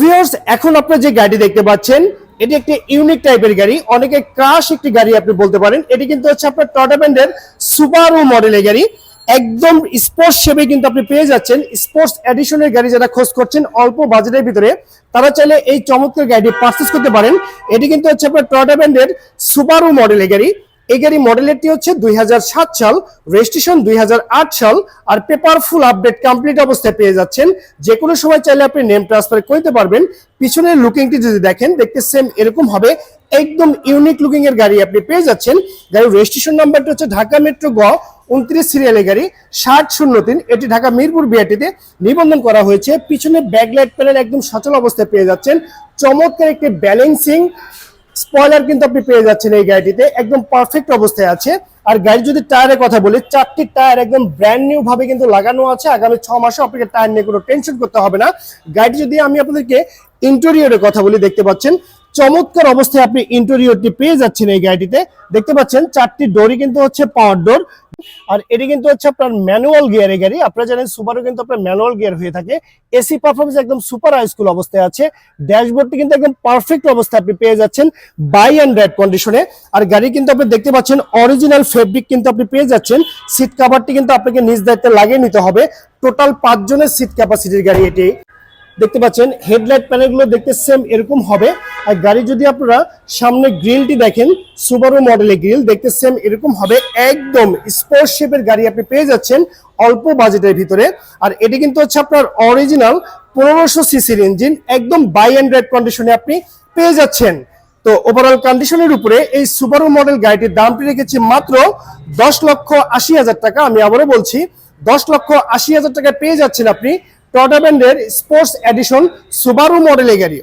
Viewers এখন আপনারা যে গাড়ি দেখতে পাচ্ছেন, এটি একটি ইউনিক টাইপের গাড়ি। অনেকে ক্রাশ একটি গাড়ি আপনি বলতে পারেন। এটি কিন্তু হচ্ছে আপনার টটা ব্যান্ডের সুপারো মডেলের গাড়ি। একদম স্পোর্টস শেপে কিন্তু আপনি পেয়ে যাচ্ছেন। স্পোর্টস এডিশনের গাড়ি যারা খোঁজ করছেন, অল্প বাজেটের ভিতরে, তারা চাইলে এই চমৎকার গাড়িটি পারচেস করতে পারেন। এটি কিন্তু হচ্ছে আপনার টটা ব্যান্ডের সুপারো মডেলের গাড়ি। এই গাড়ি মডেলেরটি হচ্ছে দুই হাজার সাত সাল রেজিস্ট্রেশন দুই হাজার আট সাল, আর পেপার ফুল আপডেট কমপ্লিট অবস্থায় পেয়ে যাচ্ছেন। যে কোনো সময় চাইলে আপনি নেম ট্রান্সফার করতে পারবেন। পিছনের লুকিংটি যদি দেখেন, দেখতে সেম এরকম হবে। একদম ইউনিক লুকিং এর গাড়ি আপনি পেয়ে যাচ্ছেন। গাড়ির রেজিস্ট্রেশন নাম্বারটি হচ্ছে ঢাকা মেট্রো গ, উনত্রিশ সিরিয়ালের গাড়ি, ষাট শূন্য তিন। এটি ঢাকা মিরপুর বিআরটিতে নিবন্ধন করা হয়েছে। পিছনে ব্যাকলাইট প্যানেল একদম সচল অবস্থায় পেয়ে যাচ্ছেন। চমৎকার একটি ব্যালেন্সিং স্পয়লার কিন্তু আপনি পেয়ে যাচ্ছেন এই গাড়িটিতে। একদম পারফেক্ট অবস্থায় আছে। আর গাড়ি যদি টায়ারের কথা বলি, চারটি টায়ার একদম ব্র্যান্ড নিউ ভাবে কিন্তু লাগানো আছে। আগামী ছ মাসে আপনাকে টায়ার নিয়ে কোনো টেনশন করতে হবে না। গাড়িটি যদি আমি আপনাদেরকে ইন্টেরিয়রের কথা বলি, দেখতে পাচ্ছেন, চমৎকার অবস্থায় আপনি ইন্টেরিয়রটি পেয়ে যাচ্ছেন এই গাড়িটিতে। দেখতে পাচ্ছেন, চারটি ডোরই কিন্তু হচ্ছে পাওয়ার ডোর আর এটি কিন্তু হচ্ছে আপনার ম্যানুয়াল গিয়ারের গাড়ি। আপনারা জানেন সুপারও কিন্তু আপনার ম্যানুয়াল গিয়ার হয়ে থাকে। এসি পারফরমেন্স একদম সুপার হাইস্কুল অবস্থায় আছে। ড্যাশবোর্ডটি কিন্তু একদম পারফেক্ট অবস্থায় আপনি পেয়ে যাচ্ছেন বাই অ্যান্ড রাইড কন্ডিশনে আর গাড়ি কিন্তু আপনি দেখতে পাচ্ছেন অরিজিনাল ফেব্রিক কিন্তু আপনি পেয়ে যাচ্ছেন। সিট কাভারটি কিন্তু আপনাকে নিজ দায়িত্বে লাগিয়ে নিতে হবে। টোটাল পাঁচজনের সিট ক্যাপাসিটির গাড়ি এটি। দেখতে পাচ্ছেন, হেডলাইট প্যানেলগুলো দেখতে সেম এরকম হবে। আর গাড়ি যদি আপনারা সামনে গ্রিলটি দেখেন সুবারু মডেলের গ্রিল দেখতে সেম এরকম হবে। একদম স্পোর্টস শেপের গাড়ি আপনি পেয়ে যাচ্ছেন অল্প বাজেটের ভিতরে। আর এটি কিন্তু হচ্ছে আপনার অরিজিনাল পনেরোশো সিসির ইঞ্জিন একদম বাই অ্যান্ড রাইড কন্ডিশনে আপনি পেয়ে যাচ্ছেন। তো ওভারঅল কন্ডিশনের উপরে এই সুবারু মডেল গাড়িটির দামটি রেখেছি মাত্র দশ লক্ষ আশি হাজার টাকা। আমি আবারও বলছি, দশ লক্ষ আশি হাজার টাকা পেয়ে যাচ্ছেন আপনি টটা ব্যান্ডের স্পোর্টস এডিশন সুবারু মডেলের গাড়ি।